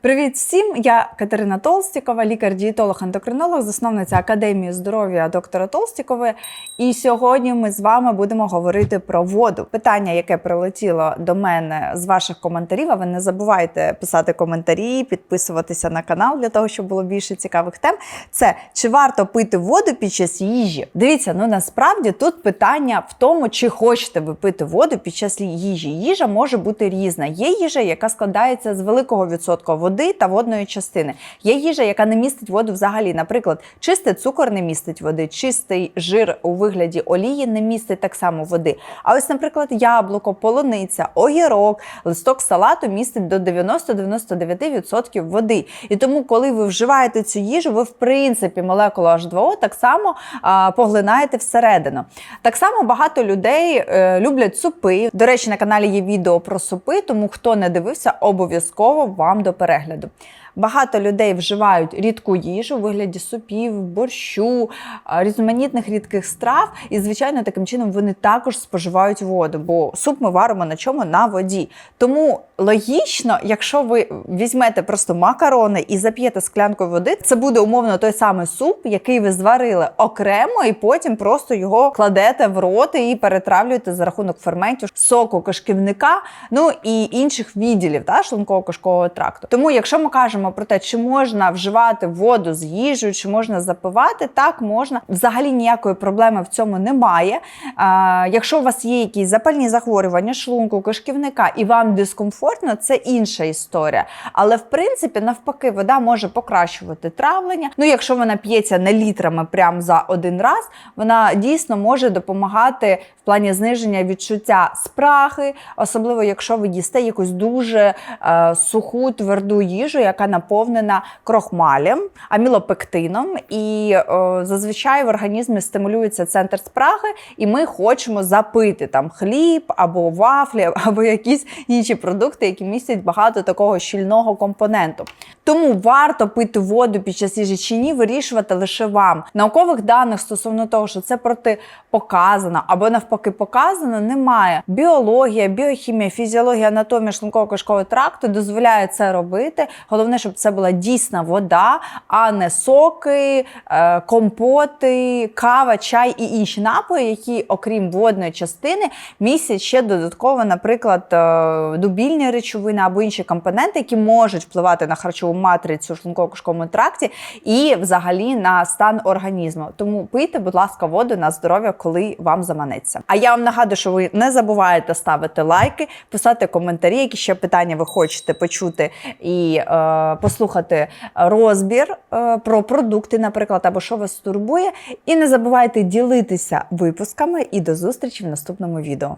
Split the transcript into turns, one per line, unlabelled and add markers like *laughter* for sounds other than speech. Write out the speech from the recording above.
Привіт всім! Я Катерина Толстікова, лікар-дієтолог-ендокринолог, засновниця Академії здоров'я доктора Толстікової. І сьогодні ми з вами будемо говорити про воду. Питання, яке прилетіло до мене з ваших коментарів. А ви не забувайте писати коментарі, підписуватися на канал для того, щоб було більше цікавих тем. Це чи варто пити воду під час їжі? Dивіться, ну насправді тут питання в тому, чи хочете ви пити воду під час їжі. Їжа може бути різна. Є їжа, яка складається з великого відсотку води та водної частини. Є їжа, яка не містить воду взагалі. Наприклад, чистий цукор не містить води, чистий жир у вигляді олії не містить так само води. А ось, наприклад, яблуко, полуниця, огірок, листок салату містить до 90-99% води. І тому, коли ви вживаєте цю їжу, ви в принципі молекулу H2O так само а, поглинаєте всередину. Так само багато людей е, люблять супи. До речі, на каналі є відео про супи, тому хто не дивився, обов'язково вам до. പ്രഹ്ലദും Багато людей вживають рідку їжу у вигляді супів, борщу, різноманітних рідких страв, і, звичайно, таким чином вони також споживають воду, бо суп ми варимо на чому на воді. Тому логічно, якщо ви візьмете просто макарони і зап'єте склянкою води, це буде умовно той самий суп, який ви зварили окремо, і потім просто його кладете в рот і перетравлюєте за рахунок ферментів, соку кишківника, ну і інших відділів та шлунково-кишкового тракту. Тому, якщо ми кажемо про те, чи можна вживати воду з їжею, чи можна запивати, так можна. Взагалі ніякої проблеми в цьому немає. А, якщо у вас є якісь запальні захворювання, шлунку, кишківника, і вам дискомфортно, це інша історія. Але в принципі, навпаки, вода може покращувати травлення. Ну, якщо вона п'ється не літрами прямо за один раз, вона дійсно може допомагати в плані зниження відчуття спраги, особливо якщо ви їсте якусь дуже е, суху тверду їжу, яка наповнена крохмалем, амілопектином, і е, зазвичай в організмі стимулюється центр спраги, і ми хочемо запити там хліб або вафлі, *laughs* або якісь інші продукти, які містять багато такого щільного компоненту. Тому варто пити воду під час їжі чи ні, вирішувати лише вам. Наукових даних стосовно того, що це протипоказано або навпаки показано, немає. Біологія, біохімія, фізіологія, анатомія шлунково-кишкового тракту дозволяє це робити. Головне, щоб це була дійсна вода, а не соки, е, компоти, кава, чай і інші напої, які, окрім водної частини, містять ще додатково, наприклад, е, дубільні речовини або інші компоненти, які можуть впливати на харчову матрицю шлунково-кишковому тракті і взагалі на стан організму. Тому пийте, будь ласка, воду на здоров'я, коли вам заманеться. А я вам нагадую, що ви не забуваєте ставити лайки, писати коментарі, які ще питання ви хочете почути і е, послухати розбір е, про продукти, наприклад, або що вас турбує. І не забувайте ділитися випусками і до зустрічі в наступному відео.